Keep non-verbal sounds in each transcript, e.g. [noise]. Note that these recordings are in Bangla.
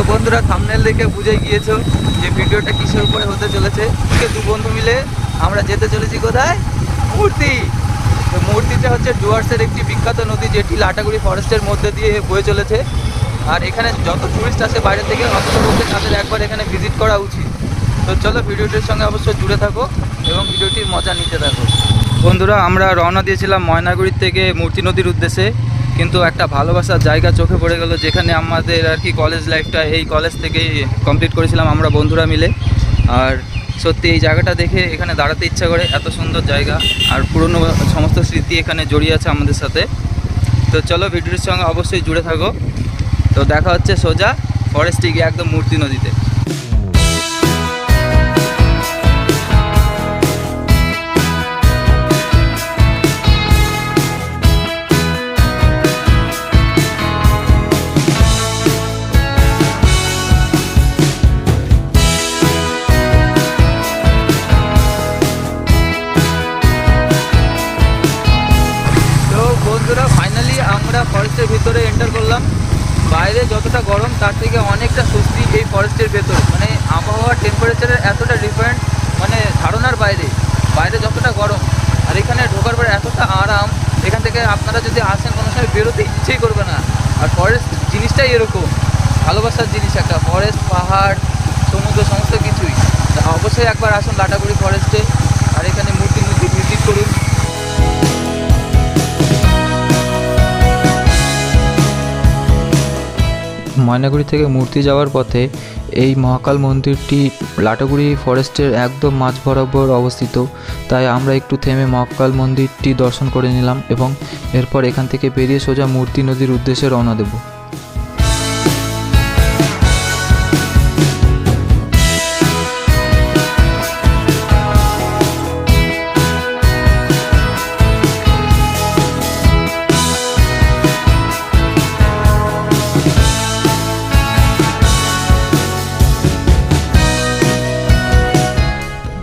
তো বন্ধুরা থামনেল দেখে বুঝে গিয়েছো যে ভিডিওটা কিসের উপরে হতে চলেছে। দু বন্ধু মিলে আমরা যেতে চলেছি কোথায়? মূর্তি। তো মূর্তিটা হচ্ছে ডুয়ার্সের একটি বিখ্যাত নদী যেটি লাটাগুড়ি ফরেস্টের মধ্যে দিয়ে বয়ে চলেছে। আর এখানে যত টুরিস্ট আসে বাইরে থেকে অন্ততপক্ষে তাদের একবার এখানে ভিজিট করা উচিত। তো চলো ভিডিওটির সঙ্গে অবশ্যই জুড়ে থাকো এবং ভিডিওটির মজা নিতে থাকো। বন্ধুরা, আমরা রওনা দিয়েছিলাম ময়নাগুড়ির থেকে মূর্তি নদীর উদ্দেশ্যে। কিন্তু একটা ভালোবাসার জায়গা চোখে পড়ে গেল যেখানে আমাদের আর কি কলেজ লাইফটা এই কলেজ থেকেই কমপ্লিট করেছিলাম আমরা বন্ধুরা মিলে। আর সত্যি এই জায়গাটা দেখে এখানে দাঁড়াতে ইচ্ছা করে, এত সুন্দর জায়গা। আর পুরনো সমস্ত স্মৃতি এখানে জড়িয়ে আছে আমাদের সাথে। তো চলো ভিডিওটির সঙ্গে অবশ্যই জুড়ে থাকো। তো দেখা হচ্ছে সোজা ফরেস্টে গিয়ে একদম মূর্তি নদীতে। করলাম বাইরে যতটা গরম, তার থেকে অনেকটা স্বস্তি এই ফরেস্টের ভেতর। মানে আবহাওয়ার টেম্পারেচারের এতটা ডিফারেন্ট মানে ধারণার বাইরে। বাইরে যতটা গরম, আর এখানে ঢোকার পরে এতটা আরাম, এখান থেকে আপনারা যদি আসেন, কোনো সময় বেরোতে ইচ্ছেই করবে না। আর ফরেস্ট জিনিসটাই এরকম, ভালোবাসার জিনিস একটা। ফরেস্ট পাহাড়, সমুদ্র, সমস্ত কিছুই। অবশ্যই একবার আসুন লাটাগুড়ি ফরেস্টে ময়নাগুড়ি থেকে মূর্তি যাওয়ার পথে এই মহাকাল মন্দিরটি লাটাগুড়ি ফরেস্টের একদম মাঝ বরাবর অবস্থিত। তাই আমরা একটু থেমে মহাকাল মন্দিরটি দর্শন করে নিলাম এবং এরপর এখান থেকে বেরিয়ে সোজা মূর্তি নদীর উদ্দেশ্যে রওনা দেব।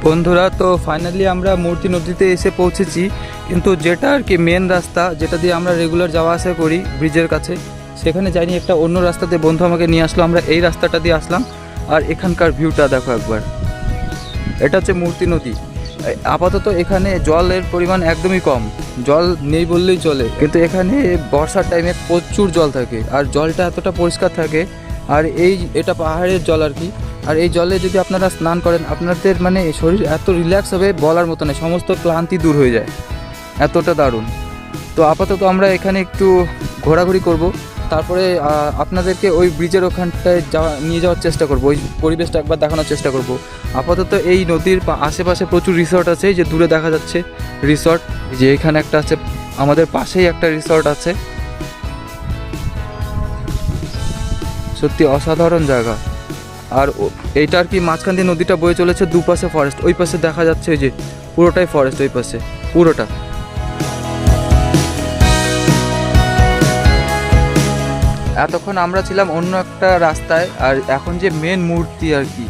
বন্ধুরা, তো ফাইনালি আমরা মূর্তি নদীতে এসে পৌঁছেছি। কিন্তু যেটা আর কি মেন রাস্তা, যেটা দিয়ে আমরা রেগুলার যাওয়া আসা করি ব্রিজের কাছে, সেখানে যাইনি একটা অন্য রাস্তাতে বন্ধু আমাকে নিয়ে আসলো। আমরা এই রাস্তাটা দিয়ে আসলাম। আর এখানকার ভিউটা দেখো একবার। এটা হচ্ছে মূর্তি নদী। আপাতত এখানে জলের পরিমাণ একদমই কম। জল নেই বললেই চলে। কিন্তু এখানে বর্ষার টাইমে প্রচুর জল থাকে। আর জলটা এতটা পরিষ্কার থাকে। আর এই, এটা পাহাড়ের জল আর কি। আর এই জলে যদি আপনারা স্নান করেন, আপনাদের মানে শরীর এত রিল্যাক্স হবে বলার মতো নয় সমস্ত ক্লান্তি দূর হয়ে যায়। এতটা দারুণ। তো আপাতত আমরা এখানে একটু ঘোরাঘুরি করব। তারপরে আপনাদেরকে ওই ব্রিজের ওখানটায় যাওয়া নিয়ে যাওয়ার চেষ্টা করব, ওই পরিবেশটা একবার দেখানোর চেষ্টা করব। আপাতত এই নদীর আশেপাশে প্রচুর রিসর্ট আছে যে দূরে দেখা যাচ্ছে রিসর্ট যে এখানে একটা আছে, আমাদের পাশেই একটা রিসর্ট আছে। সত্যি অসাধারণ জায়গা। আর ও- এইটা আর কি মাঝখান দিয়ে নদীটা বয়ে চলেছে দুপাশে ফরেস্ট ওই পাশে দেখা যাচ্ছে ওই যে পুরোটাই ফরেস্ট ওই পাশে, পুরোটা। এতক্ষণ আমরা ছিলাম অন্য একটা রাস্তায়, আর এখন যে মেন মূর্তি আর কি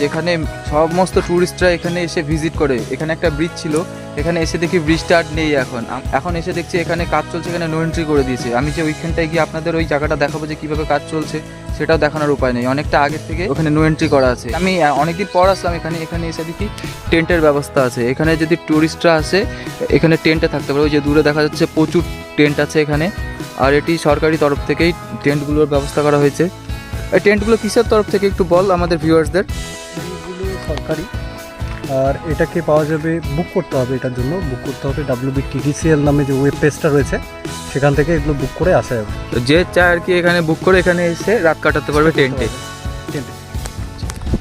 যেখানে সমস্ত ট্যুরিস্টরা এখানে এসে ভিজিট করে। এখানে একটা ব্রিজ ছিল। এখানে এসে দেখি ব্রিজটা আর নেই এখন। এখন এসে দেখছি এখানে কাজ চলছে, এখানে নো এন্ট্রি করে দিয়েছে। আমি যে ওইখানটায় গিয়ে আপনাদের ওই জায়গাটা দেখাবো যে কীভাবে কাজ চলছে, সেটাও দেখানোর উপায় নেই। অনেকটা আগের থেকে ওখানে নো এন্ট্রি করা আছে। আমি অনেকদিন পর আসলাম এখানে। এখানে এসে দেখি টেন্টের ব্যবস্থা আছে। এখানে যদি ট্যুরিস্টরা আসে, এখানে টেন্টে থাকতে পারে। ওই যে দূরে দেখা যাচ্ছে প্রচুর টেন্ট আছে এখানে। আর এটি সরকারি তরফ থেকেই টেন্টগুলোর ব্যবস্থা করা হয়েছে। এই টেন্টগুলো কিসের তরফ থেকে একটু বল আমাদের ভিউয়ার্সদের? এগুলো সরকারি আর এটাকে পাওয়া যাবে বুক করতে হবে এটার জন্য বুক করতে হবে ডাব্লিউবি টিডিসিএল নামে যে ওয়েব পেজটা রয়েছে সেখান থেকে এগুলো বুক করে আসা যাবে। তো যে চায় আর কি এখানে বুক করে এখানে এসে রাত কাটাতে পারবে টেন্টে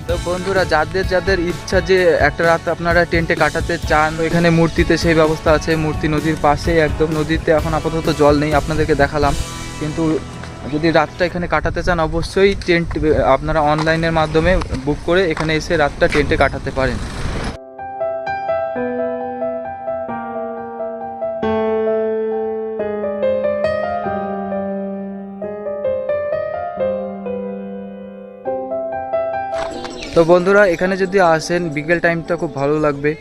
তো বন্ধুরা যাদের যাদের ইচ্ছা যে একটা রাত আপনারা টেন্টে কাটাতে চান এখানে মূর্তিতে সেই ব্যবস্থা আছে মূর্তি নদীর পাশে একদম নদীতে এখন আপাতত জল নেই আপনাদেরকে দেখালাম। কিন্তু যদি রাতটা এখানে কাটাতে চান, অবশ্যই টেন্ট আপনারা অনলাইনের মাধ্যমে বুক করে এখানে এসে রাতটা টেন্টে কাটাতে পারেন। তো বন্ধুরা, এখানে যদি আসেন, বিকেল টাইমটা খুব ভালো লাগবে।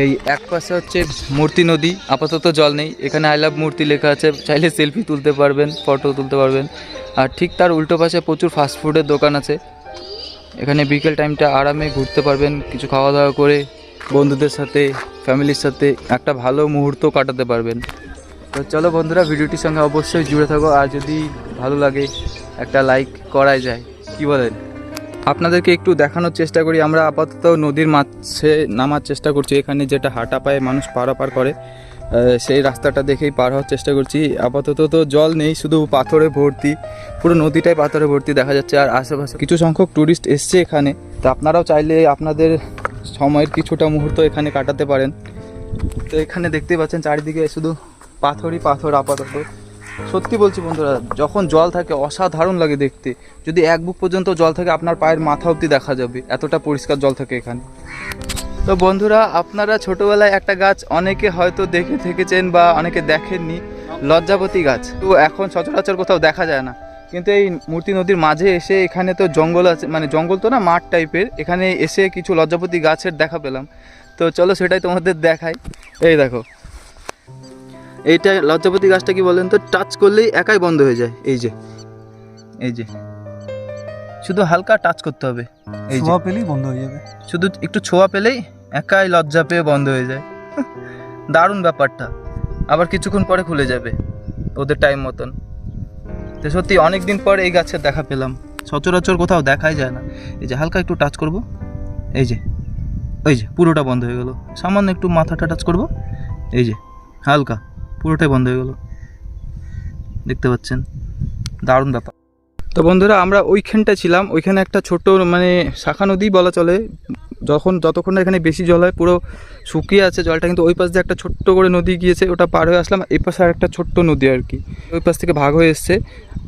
এই এক পাশে হচ্ছে মূর্তি নদী, আপাতত জল নেই। এখানে আই লাভ মূর্তি লেখা আছে, চাইলে সেলফি তুলতে পারবেন ফটো তুলতে পারবেন। আর ঠিক তার উল্টো পাশে প্রচুর ফাস্টফুডের দোকান আছে। এখানে বিকেল টাইমটা আরামে ঘুরতে পারবেন, কিছু খাওয়া দাওয়া করে, বন্ধুদের সাথে ফ্যামিলির সাথে, একটা ভালো মুহূর্ত কাটাতে পারবেন। তো চলো বন্ধুরা, ভিডিওটির সঙ্গে অবশ্যই জুড়ে থাকো। আর যদি ভালো লাগে, একটা লাইক করাই যায়। কি বলেন? আপনাদেরকে একটু দেখানোর চেষ্টা করি। আমরা আপাতত নদীর মাঝে নামার চেষ্টা করছি। এখানে যেটা হাঁটা পায়ে মানুষ পারাপার করে সেই রাস্তাটা দেখেই পার হওয়ার চেষ্টা করছি। আপাতত তো জল নেই, শুধু পাথরে ভর্তি, পুরো নদীটাই পাথরে ভর্তি দেখা যাচ্ছে। আর আশেপাশে কিছু সংখ্যক ট্যুরিস্ট এসছে এখানে। তো আপনারাও চাইলে আপনাদের সময়ের কিছুটা মুহূর্ত এখানে কাটাতে পারেন। তো এখানে দেখতে পাচ্ছেন, চারিদিকে শুধু পাথরই পাথর আপাতত। সত্যি বলছি বন্ধুরা, যখন জল থাকে অসাধারণ লাগে দেখতে। যদি এক বুক পর্যন্ত জল থাকে, আপনার পায়ের মাথা অবধি দেখা যাবে। এতটা পরিষ্কার জল থাকে এখানে। তো বন্ধুরা, আপনারা ছোটবেলায় একটা গাছ অনেকে হয়তো দেখে থেকেছেন বা অনেকে দেখেননি লজ্জাপতি গাছ। তো এখন সচরাচর কোথাও দেখা যায় না। কিন্তু এই মূর্তি নদীর মাঝে এসে এখানে তো জঙ্গল আছে মানে জঙ্গল তো না, মাঠ টাইপের, এখানে এসে কিছু লজ্জাপতি গাছের দেখা পেলাম। তো চলো সেটাই তোমাদের দেখাই। এই দেখো এইটা লজ্জাপতি গাছটা কি বলেন তো? টাচ করলেই একাই বন্ধ হয়ে যায়। এই যে। এই যে। শুধু হালকা টাচ করতে হবে। এই ছোঁয়া পেলেই বন্ধ হয়ে যাবে। শুধু একটু ছোঁয়া পেলেই একাই লজ্জা পেয়ে বন্ধ হয়ে যায়। দারুণ ব্যাপারটা। আবার কিছুক্ষণ পরে খুলে যাবে। ওদের টাইম মতন। তো সত্যি অনেক দিন পর এই গাছের দেখা পেলাম। সচরাচর কোথাও দেখাই যায় না। এই যে হালকা একটু টাচ করব। এই যে। ওই যে পুরোটা বন্ধ হয়ে গেল। সামান্য একটু মাথাটা টাচ করব। এই যে হালকা। পুরোটাই বন্ধ হয়ে গেল। দেখতে পাচ্ছেন। দারুণ ব্যাপার। তো বন্ধুরা, আমরা ওইখানটা ছিলাম। ওইখানে একটা ছোট মানে শাখা নদী বলা চলে। যখন যতক্ষণ এখানে বেশি জল হয়, পুরো শুকিয়ে আছে জলটা, কিন্তু ওই পাশ দিয়ে একটা ছোট্ট করে নদী গিয়েছে, ওটা পার হয়ে আসলাম। এই পাশে আর একটা ছোট্ট নদী আর কি। ওই পাশ থেকে ভাগ হয়ে এসছে।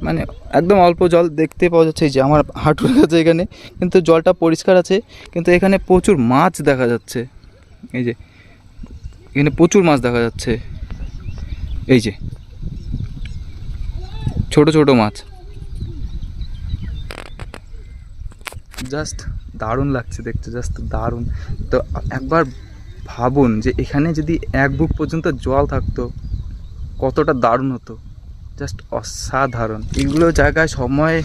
মানে একদম অল্প জল দেখতে পাওয়া যাচ্ছে, এই যে আমার হাঁটুর কাছে [laughs] এখানে। কিন্তু জলটা পরিষ্কার আছে, কিন্তু এখানে প্রচুর মাছ দেখা যাচ্ছে। এই যে, এখানে প্রচুর মাছ দেখা যাচ্ছে। এই যে। ছোট ছোট মাছ। জাস্ট দারুণ লাগছে দেখতে, জাস্ট দারুণ। তো একবার ভাবুন যে এখানে যদি এক বুক পর্যন্ত জল থাকতো, কতটা দারুণ হতো। জাস্ট অসাধারণ। এগুলো জায়গায় সময়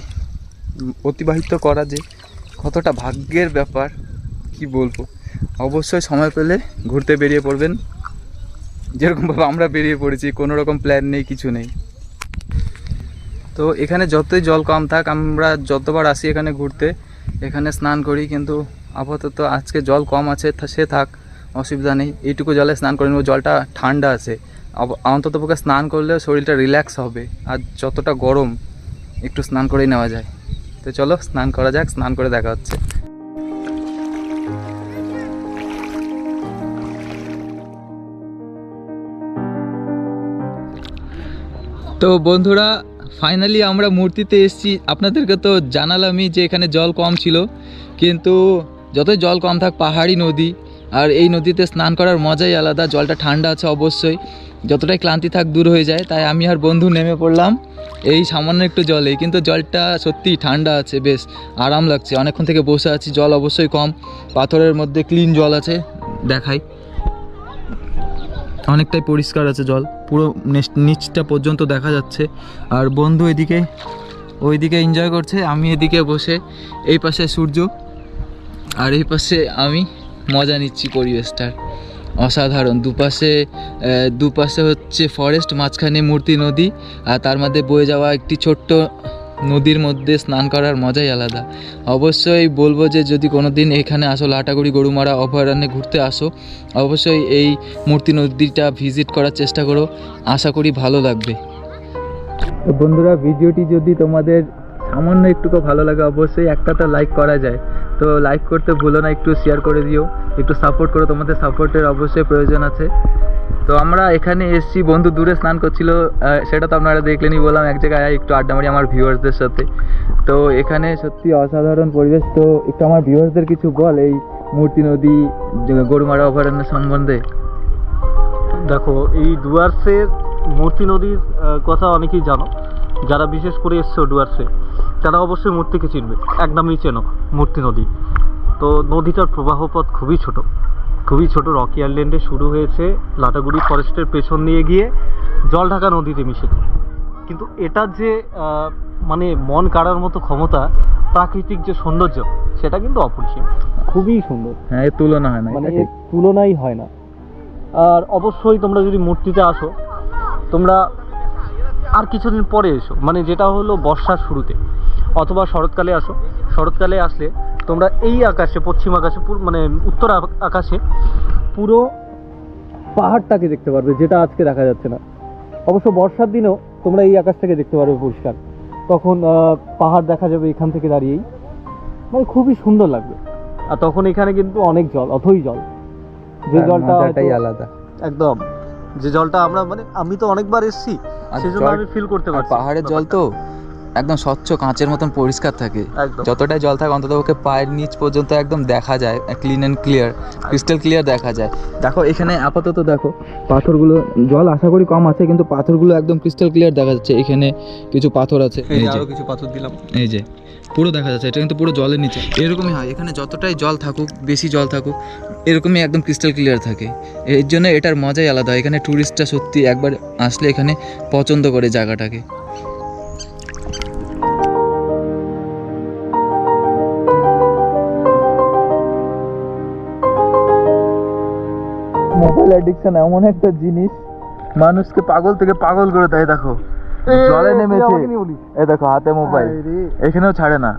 অতিবাহিত করা যে কতটা ভাগ্যের ব্যাপার, কি বলব? অবশ্যই সময় পেলে ঘুরতে বেরিয়ে পড়বেন। যেরকমভাবে আমরা বেরিয়ে পড়েছি কোনো রকম প্ল্যান নেই, কিছু নেই। তো এখানে যতই জল কম থাক, আমরা যতবার আসি এখানে ঘুরতে, এখানে স্নান করি, কিন্তু আপাতত আজকে জল কম আছে সে থাক, অসুবিধা নেই। এইটুকু জলে স্নান করে নেব, জলটা ঠান্ডা আছে। অন্তত পক্ষে স্নান করলে শরীরটা রিল্যাক্স হবে, আর যতটা গরম, একটু স্নান করেই নেওয়া যায়। তো চলো, স্নান করা যাক, স্নান করে দেখা হচ্ছে। তো বন্ধুরা ফাইনালি আমরা মূর্তিতে এসেছি। আপনাদেরকে তো জানালামই যে এখানে জল কম ছিল। কিন্তু যতই জল কম থাক, পাহাড়ি নদী, আর এই নদীতে স্নান করার মজাই আলাদা। জলটা ঠান্ডা আছে অবশ্যই। যতটাই ক্লান্তি থাক, দূর হয়ে যায়। তাই আমি আর বন্ধু নেমে পড়লাম এই সামান্য একটু জলে কিন্তু জলটা সত্যিই ঠান্ডা আছে, বেশ আরাম লাগছে। অনেকক্ষণ থেকে বসে আছি। জল অবশ্যই কম। পাথরের মধ্যে ক্লিন জল আছে, দেখাই। অনেকটাই পরিষ্কার আছে জল। পুরো নিচ- নিচটা পর্যন্ত দেখা যাচ্ছে। আর বন্ধু এদিকে, ওইদিকে এনজয় করছে, আমি এদিকে বসে, এই পাশে সূর্য, আর এই পাশে আমি মজা নিচ্ছি পরিবেশটার অসাধারণ। দুপাশে দুপাশে হচ্ছে ফরেস্ট মাঝখানে মূর্তি নদী, আর তার মধ্যে বয়ে যাওয়া একটি ছোট্ট নদীর মধ্যে স্নান করার মজাই আলাদা। অবশ্যই বলব যে যদি কোনো দিন এখানে আসো, লাটাগুড়ি গরুমারা অভয়ারণ্যে ঘুরতে আসো, অবশ্যই এই মূর্তি নদীটা ভিজিট করার চেষ্টা করো। আশা করি ভালো লাগবে। বন্ধুরা, ভিডিওটি যদি তোমাদের সামান্য একটুকু ভালো লাগে, অবশ্যই একটা তো লাইক করা যায়। তো লাইক করতে ভুলো না, একটু শেয়ার করে দিও। একটু সাপোর্ট করো, তোমাদের সাপোর্টের অবশ্যই প্রয়োজন আছে। তো আমরা এখানে এসেছি, বন্ধু দূরে স্নান করছিল সেটা তো আপনারা দেখলেনই বললাম, এক জায়গায় একটু আড্ডা মারি আমার ভিউয়ার্সদের সাথে। তো এখানে সত্যি অসাধারণ পরিবেশ, তো একটু আমার ভিউয়ার্সদের কিছু বল এই মূর্তি নদী গরুমারা অভয়ারণ্য সম্বন্ধে। দেখো, এই ডুয়ার্সের মূর্তি নদীর কথা অনেকেই জানো। যারা বিশেষ করে এসছো ডুয়ার্সে, তারা অবশ্যই মূর্তিকে চিনবে। এক নামেই চেনো মূর্তি নদী। তো নদীটার প্রবাহ পথ খুবই ছোট। খুবই ছোট রকি আইল্যান্ডে শুরু হয়েছে লাটাগুড়ি ফরেস্টের পেছন দিয়ে গিয়ে জলঢাকা নদীতে মিশেছে কিন্তু এটা যে মানে মন কাড়ার মতো ক্ষমতা প্রাকৃতিক যে সৌন্দর্য সেটা কিন্তু অপরিসীম। খুবই সুন্দর। হ্যাঁ এর তুলনা হয় না মানে এর তুলনাই হয় না। আর অবশ্যই তোমরা যদি মূর্তিতে আসো তোমরা আর কিছুদিন পরে এসো। মানে যেটা হলো বর্ষার শুরুতে। অথবা শরৎকালে আসো। শরৎকালে আসলে তোমরা এই আকাশে পশ্চিম আকাশে মানে উত্তর আকাশে পুরো পাহাড়টাকে দেখতে পারবে যেটা আজকে দেখা যাচ্ছে না। অবশ্য বর্ষার দিনেও তোমরা এই আকাশটাকে দেখতে পারবে পরিষ্কার। তখন পাহাড় দেখা যাবে এখান থেকে দাঁড়িয়েই। মানে খুবই সুন্দর লাগবে। আর তখন এখানে কিন্তু অনেক জল অথই জল। যে জলটা আলাদা। একদম। যে জলটা আমরা মানে আমি তো অনেকবার এসেছি সেজন্য আমি ফিল করতে পারছি পাহাড়ের জল তো একদম স্বচ্ছ কাঁচের মতন পরিষ্কার থাকে। যতটাই জল থাকে অন্তত ওকে পায়ের নিচ পর্যন্ত একদম দেখা যায় clean and clear crystal clear দেখা যায়। দেখো এখানে আপাতত দেখো পাথরগুলো জল আশা করি কম আছে কিন্তু পাথরগুলো একদম ক্রিস্টাল ক্লিয়ার দেখা যাচ্ছে। এখানে কিছু পাথর আছে। এই যে কিছু পাথর দিলাম। এই যে পুরো দেখা যাচ্ছে এটা কিন্তু পুরো জলের নিচে। এরকমই হয় এখানে যতটাই জল থাকুক বেশি জল থাকুক এরকমই একদম ক্রিস্টাল ক্লিয়ার থাকে। এর জন্য এটার মজাই আলাদা হয় এখানে ট্যুরিস্টরা সত্যি একবার আসলে এখানে পছন্দ করে জায়গাটাকে। অ্যাডিকশন এমন একটা জিনিস মানুষকে পাগল থেকে পাগল করে দেয় দেখো। জলে নেমেছে। এই দেখো হাতে মোবাইল। এখানেও ছাড়ে না।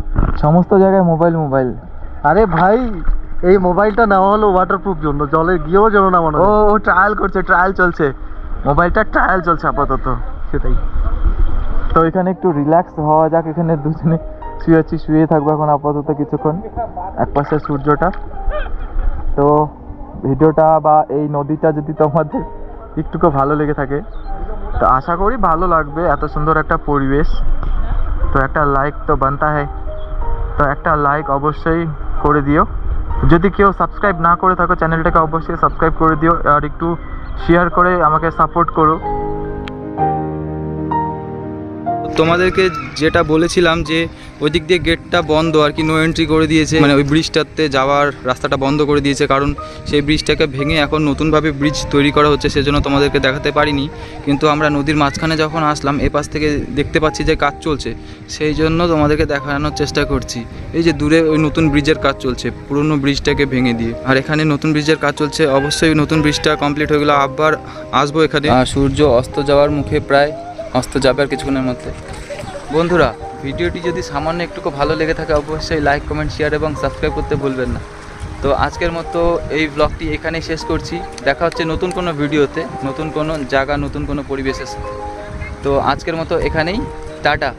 সমস্ত জায়গায় মোবাইল মোবাইল। আরে ভাই এই মোবাইলটা নেওয়া হলো ওয়াটারপ্রুফ জন্য। জলে গিয়েও যেন নামানো ও ও ট্রায়াল করছে ট্রায়াল চলছে। মোবাইলটা ট্রায়াল চলছে আপাতত। সেটাই। তো এখানে একটু রিল্যাক্স হওয়া যাক। এখানে দুজনে শুয়ে আছি শুয়ে থাকব এখন আপাতত কিছুক্ষণ। এক পাশে সূর্যটা। তো ভিডিওটা বা এই নদীটা যদি তোমাদের একটুকু ভালো লেগে থাকে, তো আশা করি ভালো লাগবে। এত সুন্দর একটা পরিবেশ। তো একটা লাইক তো বানতা হয় তো একটা লাইক অবশ্যই করে দিও। যদি কেউ সাবস্ক্রাইব না করে থাকো চ্যানেলটাকে অবশ্যই সাবস্ক্রাইব করে দিও। আর একটু শেয়ার করে আমাকে সাপোর্ট করো। তোমাদেরকে যেটা বলেছিলাম যে ওই দিক দিয়ে গেটটা বন্ধ আর কি নো এন্ট্রি করে দিয়েছে। মানে ওই ব্রিজটাতে যাওয়ার রাস্তাটা বন্ধ করে দিয়েছে কারণ সেই ব্রিজটাকে ভেঙে এখন নতুনভাবে ব্রিজ তৈরি করা হচ্ছে সেজন্য তোমাদেরকে দেখাতে পারিনি। কিন্তু আমরা নদীর মাঝখানে যখন আসলাম, এ পাশ থেকে দেখতে পাচ্ছি যে কাজ চলছে। সেই জন্য তোমাদেরকে দেখানোর চেষ্টা করছি। এই যে দূরে ওই নতুন ব্রিজের কাজ চলছে, পুরনো ব্রিজটাকে ভেঙে দিয়ে। আর এখানে নতুন ব্রিজের কাজ চলছে, অবশ্যই নতুন ব্রিজটা কমপ্লিট হয়ে গেলে আবার আসব এখানে। সূর্য অস্ত যাওয়ার মুখে প্রায় অস্ত যাবে আর কিছুক্ষণের মধ্যে। বন্ধুরা, ভিডিওটি যদি সামান্য একটুকু ভালো লেগে থাকে, অবশ্যই লাইক কমেন্ট শেয়ার এবং সাবস্ক্রাইব করতে ভুলবেন না। তো আজকের মতো এই ব্লগটি এখানেই শেষ করছি। দেখা হচ্ছে নতুন কোনো ভিডিওতে, নতুন কোনো জায়গা, নতুন কোনো পরিবেশের সাথে। তো আজকের মতো এখানেই। টাটা।